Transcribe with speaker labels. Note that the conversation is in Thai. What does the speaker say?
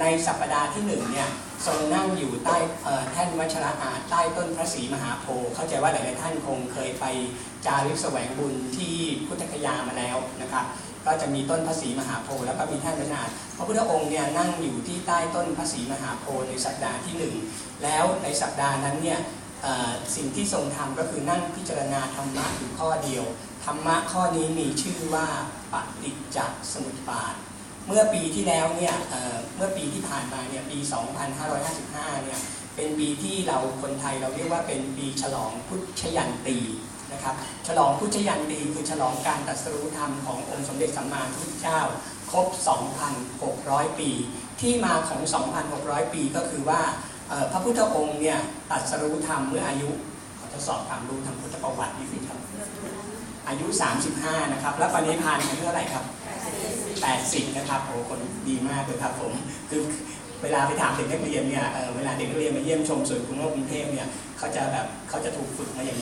Speaker 1: ในสัปดาห์ที่หนึ่งเนี่ยทรงนั่งอยู่ใต้แท่นวัชระอาใต้ต้นพระศรีมหาโพธิ์เข้าใจว่าหลายๆท่านคงเคยไปจาริกแสวงบุญที่พุทธคยามาแล้วนะครับก็จะมีต้นพระศรีมหาโพธิ์แล้วก็มีแท่นวัชระอาจพระพุทธองค์เนี่ยนั่งอยู่ที่ใต้ต้นพระศรีมหาโพธิ์ในสัปดาห์ที่หนึ่งแล้วในสัปดาห์นั้นเนี่ยสิ่งที่ทรงทำก็คือนั่งพิจารณาธรรมะอยู่ข้อเดียวธรรมะข้อนี้มีชื่อว่าปฏิจจสมุปบาท เมื่อปีที่แล้วเนี่ยเเมื่อปีที่ผ่านมาเนี่ยปี 2555 เนี่ยเป็นปีที่เราคนไทยเราเรียกว่าเป็นปีฉลองพุทธยันตีนะครับฉลองพุทธยันตีคือฉลองการตรัสรู้ธรรมขององค์สมเด็จสัมมาสัมพุทธเจ้า ครบ 2,600 ปี ที่มาของ 2,600 ปีก็คือว่าพระพุทธองค์เนี่ยตรัสรู้ธรรมเมื่ออายุขอทดสอบความรู้ทางพุทธประวัตินิดนึงครับอายุ 35 นะครับ แล้วปณิพานอายุเท่าไหร่ครับ 80 นะครับโอ้คนดีมากเลยครับผมคือเวลาไปถามเด็กนักเรียนเนี่ยเออเวลาเด็กนักเรียนมาเยี่ยมชมสวนกรุงโลกกรุงเทพเนี่ยเขาจะแบบเขาจะถูกฝึกมาอย่าง